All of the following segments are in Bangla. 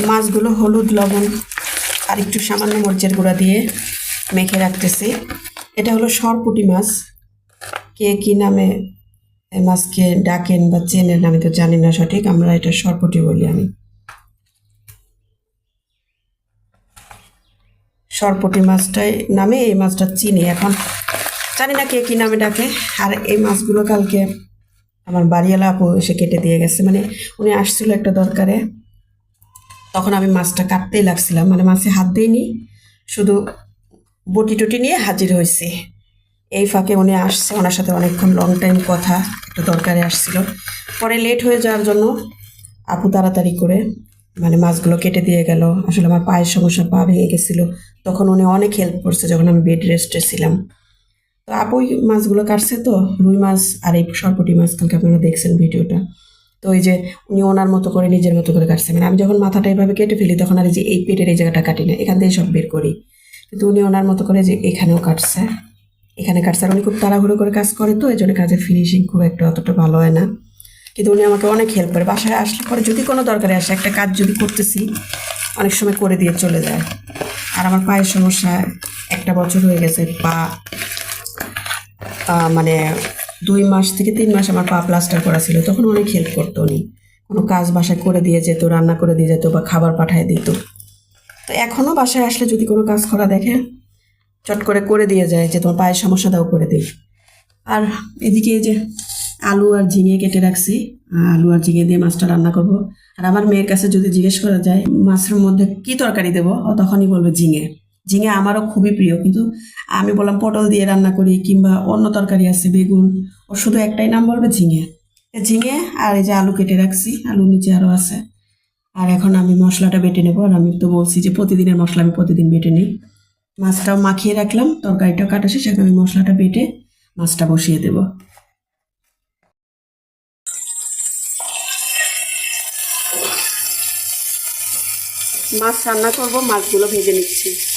মাছগুলো হলুদ, লবণ আর একটু সামান্য মরিচের গুঁড়া দিয়ে মেখে রাখতেছি। এটা হলো সরপুটি মাছ। কে কি নামে মাছকে ডাকেন বা চেনেন আমি তো জানি না সঠিক, আমরা এটা সরপুটি বলি আমি। সরপুটি মাছটাই নামে, এই মাছটা চিনি। এখন জানি না কে কী নামে ডাকে। আর এই মাছগুলো কালকে আমার বাড়িওয়ালা আপু এসে কেটে দিয়ে গেছে। মানে উনি আসছিল একটা দরকারে। তখন আমি মাছটা কাটতেই লাগছিলাম মানে মাছে হাত দিইনি, শুধু বটি টুটি নিয়ে হাজির হয়েছি এই ফাঁকে উনি আসছে, ওনার সাথে অনেকক্ষণ লং টাইম কথা, একটু দরকারে আসছিল। পরে লেট হয়ে যাওয়ার জন্য আপু তাড়াতাড়ি করে মানে মাছগুলো কেটে দিয়ে গেল। আসলে আমার পায়ের সমস্যা, পা ভেঙে গেছিল। তখন উনি অনেক হেল্প করছে যখন আমি বেড রেস্টে ছিলাম। তো আপুই মাছগুলো কাটছে তো, রুই মাছ আর এই সরপটি মাছ কালকে আপনারা দেখছেন ভিডিওটা। তো ওই যে উনি ওনার মতো করে নিজের মতো করে কাটছে। মানে আমি যখন মাথাটা এইভাবে কেটে ফেলি, তখন আর এই যে এই পেটের এই জায়গাটা কাটি না, এখান থেকে সব বের করি। কিন্তু উনি ওনার মতো করে যে এখানেও কাটছে। এখানে কাটছে। আর উনি খুব তাড়াহুড়ো করে কাজ করে তো এই জন্য কাজের ফিনিশিং খুব একটা অতটা ভালো হয় না। কিন্তু উনি আমাকে অনেক হেল্প করে। বাসায় আসলে পরে যদি কোনো দরকারে আসে, একটা কাজ যদি করতেছি, অনেক সময় করে দিয়ে চলে যায়। আর আমার পায়ের সমস্যা একটা বছর হয়ে গেছে, পা মানে দুই মাস থেকে তিন মাস আমার পা প্লাস্টার করা ছিল। তখন অনেক হেল্প করতো উনি। কোনো কাজ বাসায় করে দিয়ে যেত, রান্না করে দিয়ে যেত বা খাবার পাঠায় দিত। তো এখনও বাসায় আসলে যদি কোনো কাজ করা দেখে, চট করে করে দিয়ে যায় যে তোমার পায়ের সমস্যা দাও করে দিই। আর এদিকে যে আলু আর ঝিঙে কেটে রাখছি। আলু আর ঝিঙে দিয়ে মাছটা রান্না করব। আর আমার মেয়ের কাছে যদি জিজ্ঞেস করা যায়, মাছের মধ্যে কি তরকারি দেবো? তখনই বলবে ঝিঙে। ঝিঙে আমারও খুবই প্রিয়। কিন্তু আমি বললাম, পটল দিয়ে রান্না করি কিংবা অন্য তরকারি আছে, বেগুন। ও শুধু একটাই নাম বলবে, ঝিঙে। ঝিঙে আর এই যে আলু কেটে রাখছি, আলু নিচে আরও আছে। আর এখন আমি মশলাটা বেটে নেব। আর আমি তো বলছি যে প্রতিদিনের মশলা আমি প্রতিদিন বেটে নিই। মাছটাও মাখিয়ে রাখলাম, তরকারিটাও কাটা শেষ আমি মশলাটা বেটে মাছটা বসিয়ে দেবো। মাছ রান্না করব, মাছগুলো ভেজে নিচ্ছি।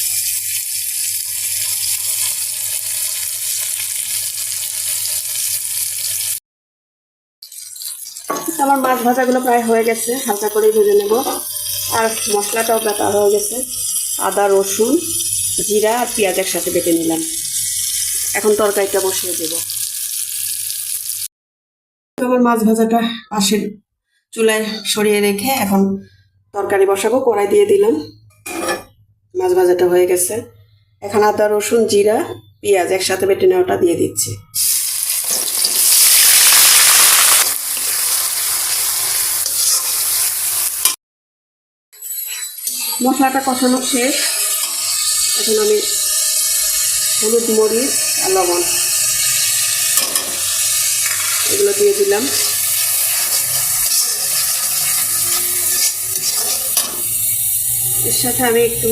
আমার মাছ ভাজাগুলো প্রায় হয়ে গেছে, হালকা করেই ভেজে নেব। আর মশলাটাও বাটা হয়ে গেছে। আদা, রসুন, জিরা আর পেঁয়াজ একসাথে বেটে নিলাম। এখন তরকারিটা বসিয়ে দেব। আমার মাছ ভাজাটা পাশের চুলায় সরিয়ে রেখে এখন তরকারি বসাবো, কড়াই দিয়ে দিলাম। মাছ ভাজাটা হয়ে গেছে। এখন আদা, রসুন, জিরা, পেঁয়াজ একসাথে বেটে নেওয়াটা দিয়ে দিচ্ছি। মশলাটা কষানো শেষ। এখন আমি হলুদ মরিচ আর লবণ। এগুলো দিয়ে দিলাম। এর সাথে আমি একটু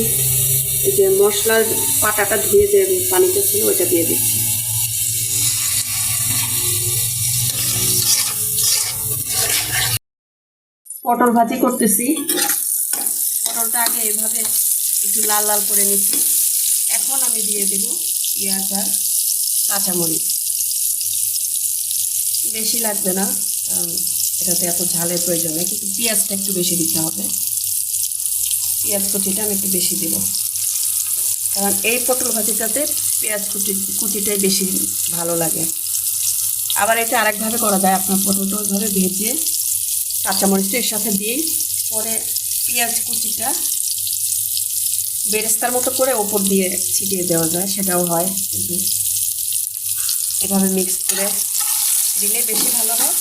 এই যে মশলার পাটাটা ধুয়ে যে পানিতে ছিল, ওইটা দিয়ে দিচ্ছি। পটল ভাজি করতেছি। পটলটা আগে এভাবে একটু লাল লাল করে নিচ্ছি। এখন আমি দিয়ে দেব পেঁয়াজ আর কাঁচামরিচ। বেশি লাগবে না, কারণ এটাতে এত ঝালের প্রয়োজন নেই, কিন্তু পেঁয়াজটা একটু বেশি দিতে হবে। পেঁয়াজ কুচিটা আমি একটু বেশি দেব। কারণ এই পটল ভাজিটাতে পেঁয়াজ কুচি, কুচিটাই বেশি ভালো লাগে। আবার এটা আরেকভাবে করা যায়, আপনার পটলটা ওইভাবে ভেজে কাঁচামরিচটা এর সাথে দিয়েই পরে পেঁয়াজ কুচিটা বেরেস্তার মতো করে ওপর দিয়ে ছিটিয়ে দেওয়া যায়, সেটাও হয় কিন্তু এভাবে মিক্স করে দিলে বেশি ভালো হয়।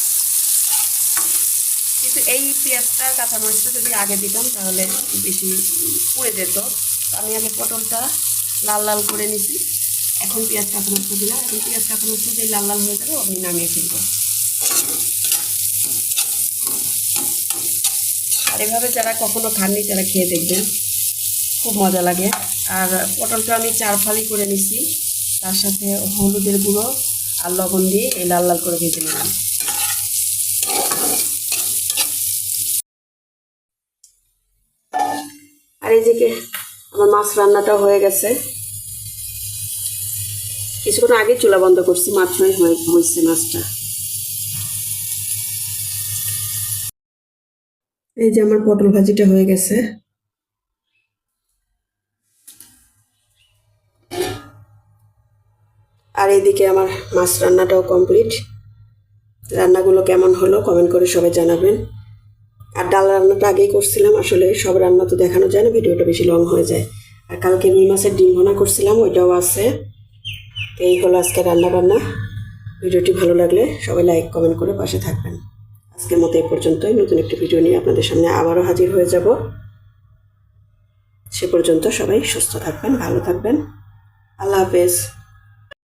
কিন্তু এই পেঁয়াজটা কাঁচামরিচটা যদি আগে দিতাম, তাহলে বেশি পুড়ে যেত। আমি আগে পটলটা লাল লাল করে নিছি। এখন পেঁয়াজ কাঁচামরিচ দিলাম। এখন পেঁয়াজ কাঁচামরিচ যেই লাল লাল হয়ে যাবে আপনি নামিয়ে ফেলব। আর এভাবে যারা কখনো খাননি তারা খেয়ে দেখবেন। খুব মজা লাগে। আর পটলটা আমি চার ফালি করে নিছি। তার সাথে হলুদের গুঁড়ো আর লবণ দিয়ে এই লাল লাল করে ভেজে নিলাম। আর এই যে আমার মাছ রান্নাটা হয়ে গেছে। কিছুক্ষণ আগে চুলা বন্ধ করছি হয়ে হয়েছে মাছটা। এই যে আমার পটল ভাজিটা হয়ে গেছে। আর এইদিকে আমার মাছ রান্নাটাও কমপ্লিট। রান্নাগুলো কেমন হলো কমেন্ট করে সবাই জানাবেন। আর ডাল রান্নাটা আগেই করছিলাম, আসলে সব রান্না তো দেখানো যায় না, ভিডিওটা বেশি লং হয়ে যায়। আর কালকে রুই মাছের ডিম ভোনা করছিলাম, ওইটাও আছে। এই হলো আজকে রান্না বান্না ভিডিওটি ভালো লাগলে সবাই লাইক কমেন্ট করে পাশে থাকবেন। আজকের মতো এই পর্যন্তই। নতুন একটি ভিডিও নিয়ে আপনাদের সামনে আবারও হাজির হয়ে যাব। সে পর্যন্ত সবাই সুস্থ থাকবেন, ভালো থাকবেন। আল্লাহ হাফেজ।